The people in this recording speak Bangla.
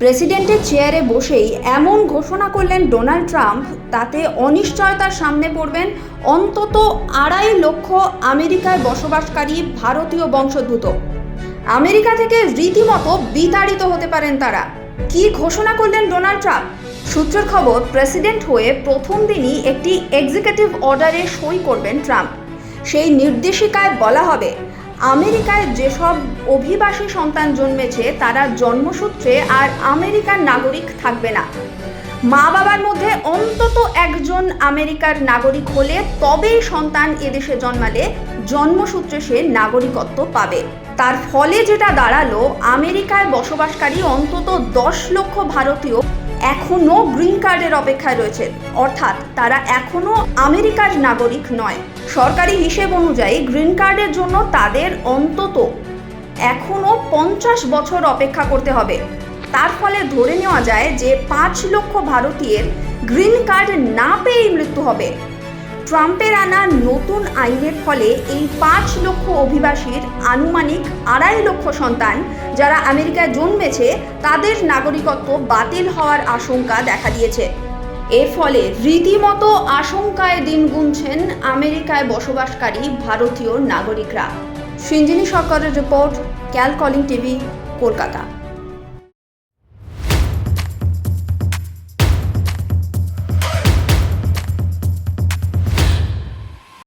প্রেসিডেন্টের চেয়ারে বসেই এমন ঘোষণা করলেন ডোনাল্ড ট্রাম্প, তাতে অনিশ্চয়তার সামনে পড়বেন অন্তত আড়াই লক্ষ আমেরিকায় বসবাসকারী ভারতীয় বংশোদ্ভূত। আমেরিকা থেকে রীতিমতো বিতাড়িত হতে পারেন তারা। কি ঘোষণা করলেন ডোনাল্ড ট্রাম্প? সূত্রের খবর, প্রেসিডেন্ট হয়ে প্রথম দিনই একটি এক্সিকিউটিভ অর্ডারে সই করবেন ট্রাম্প। সেই নির্দেশিকায় বলা হবে আমেরিকায় যেসব অভিবাসী সন্তান জন্মেছে, তারা জন্মসূত্রে আর আমেরিকার নাগরিক থাকবে না। মা বাবার মধ্যে অন্তত একজন আমেরিকার নাগরিক হলে তবেই সন্তান এদেশে জন্মালে জন্মসূত্রে সে নাগরিকত্ব পাবে। তার ফলে যেটা দাঁড়াল, আমেরিকায় বসবাসকারী অন্তত দশ লক্ষ ভারতীয় এখনও গ্রিন কার্ডের অপেক্ষায় রয়েছে অর্থাৎ তারা এখনও আমেরিকার নাগরিক নয়। সরকারি হিসেব অনুযায়ী গ্রিন কার্ডের জন্য তাদের অন্তত এখনও পঞ্চাশ বছর অপেক্ষা করতে হবে। তার ফলে ধরে নেওয়া যায় যে পাঁচ লক্ষ ভারতীয়ের গ্রিন কার্ড না পেয়েই মৃত্যু হবে। ট্রাম্পের আনা নতুন আইনের ফলে এই পাঁচ লক্ষ অভিবাসীর আনুমানিক আড়াই লক্ষ সন্তান যারা আমেরিকায় জন্মেছে, তাদের নাগরিকত্ব বাতিল হওয়ার আশঙ্কা দেখা দিয়েছে। এর ফলে রীতিমতো আশঙ্কায় দিন গুনছেন আমেরিকায় বসবাসকারী ভারতীয় নাগরিকরা। সিঞ্জিনী সরকারের রিপোর্ট, ক্যাল কলিং টিভি, কলকাতা।